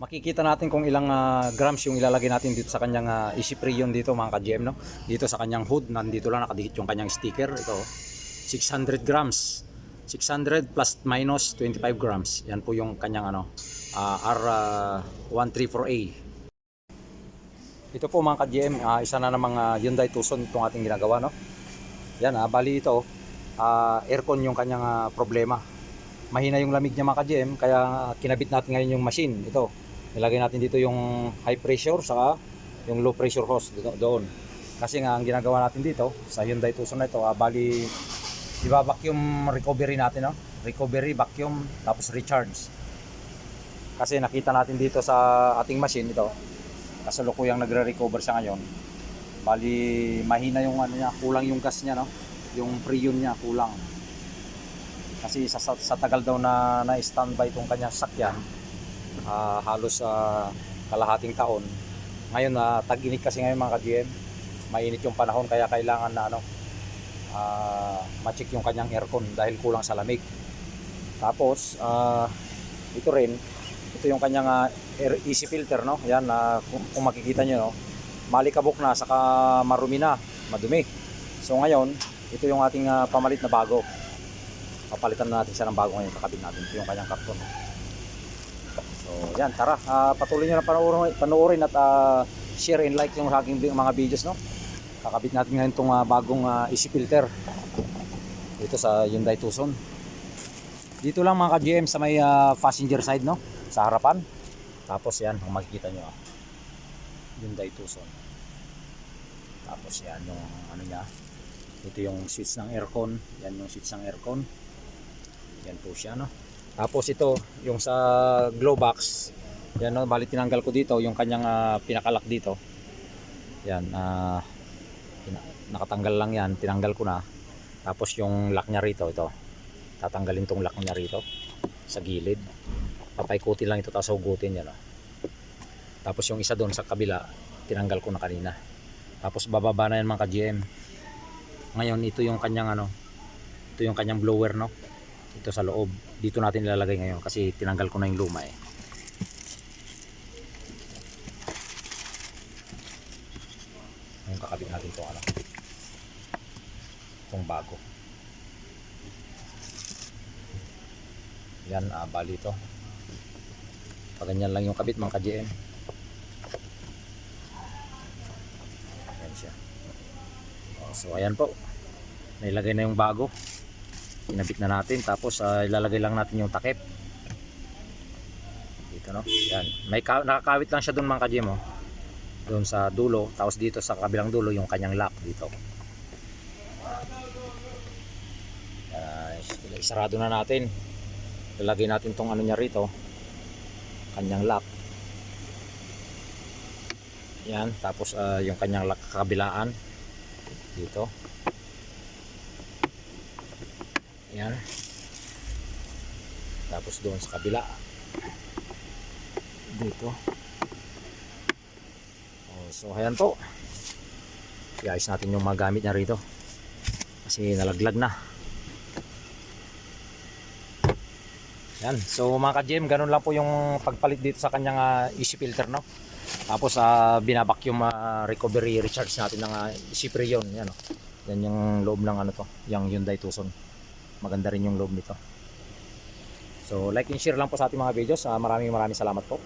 Makikita natin kung ilang ah, grams yung ilalagay natin dito sa kanyang uh, easy pre-yun dito mga ka-GM no. Dito sa kanyang hood, nandito lang nakadikit yung kanyang sticker. Ito, 600 grams. 600 plus minus 25 grams. Yan po yung kanyang ano, ah, R134A. Ito po mga ka-GM, ah, isa na namang ah, Hyundai Tucson itong ating ginagawa no. Yan ah, bali ito, ah, aircon yung kanyang ah, problema. Mahina yung lamig niya mga ka-GM, kaya ah, kinabit natin ngayon yung machine. Ito, nilagay natin dito yung high pressure saka yung low pressure hose dito, doon. Kasi nga ang ginagawa natin dito sa Hyundai Tucson na ito, ah, bali di ba vacuum recovery natin no? Recovery, vacuum, tapos recharge. Kasi nakita natin dito sa ating machine ito, kasalukuyang nagre-recover siya ngayon. Bali mahina yung ano niya, kulang yung gas niya no. Yung preyon niya kulang. Kasi sa, sa, sa tagal daw na na-standby itong kanyang sakyan, ah, halos sa kalahating taon. Ngayon na tag-init kasi ngayon mga ka-GM, mainit yung panahon kaya kailangan na ano, ah, ma-check yung kanyang aircon dahil kulang sa lamig. Tapos, ah, ito rin, ito yung kanyang ah, air easy filter no. Yan na kung, kung makikita niyo no, malikabok na saka marumi na, madumi. So ngayon, ito yung ating ah, pamalit na bago. Papalitan na natin siya ng bago ngayon, kakabit natin. Ito yung kanyang karton. So, yan, tara. ah, patuloy nyo na panoorin, panoorin at ah, share and like yung aking mga videos, no? Kakabit natin ngayon itong ah, bagong ah, easy filter. Dito sa Hyundai Tucson. Dito lang mga ka-GM sa may ah, passenger side, no? Sa harapan. Tapos yan, kung makikita nyo, ah, Hyundai Tucson. Tapos yan, yung ano niya. Ito yung switch ng aircon. Yan yung switch ng aircon. Yan po siya, no? Tapos ito, yung sa glow box, yan no, bali tinanggal ko dito yung kanyang ah, pinakalak dito. Yan, pina- nakatanggal lang yan, tinanggal ko na. Tapos yung lock niya rito, ito. Tatanggalin tong lock niya rito sa gilid. Papaikutin lang ito tapos hugutin yan. No? Tapos yung isa doon sa kabila, tinanggal ko na kanina. Tapos bababa na yan mga ka-GM. Ngayon ito yung kanyang ano, ito yung kanyang blower no. Ito sa loob. Dito natin ilalagay ngayon kasi tinanggal ko na yung luma eh. Ngayon kakabit natin itong ano. Itong bago. Yan, ah, bali ito. Paganyan lang yung kabit mga ka-GM. Yan siya. Oh, so ayan po. Nailagay na yung bago. Inabit na natin tapos ah, ilalagay lang natin yung takip. Dito no. Yan. May ka- nakakawit lang siya doon mga ka-GM oh. Doon sa dulo tapos dito sa kabilang dulo yung kanyang lock dito. Ah, isarado na natin. Ilalagay natin tong ano niya rito. Kanyang lock. Yan, tapos ah, yung kanyang kabilaan dito. Yan. Tapos doon sa kabila. Dito. Oh, so ayan po. Iayos natin yung mga gamit niya rito. Kasi nalaglag na. Yan. So mga ka-GM, ganun lang po yung pagpalit dito sa kanyang ah, easy filter, no? Tapos uh, binabak yung ah, recovery recharge natin ng uh, easy pre-yon. Yan, oh. Yan yung loob ng ano to, yung Hyundai Tucson. Maganda rin yung loob nito. So like and share lang po sa ating mga videos. Ah, maraming maraming salamat po.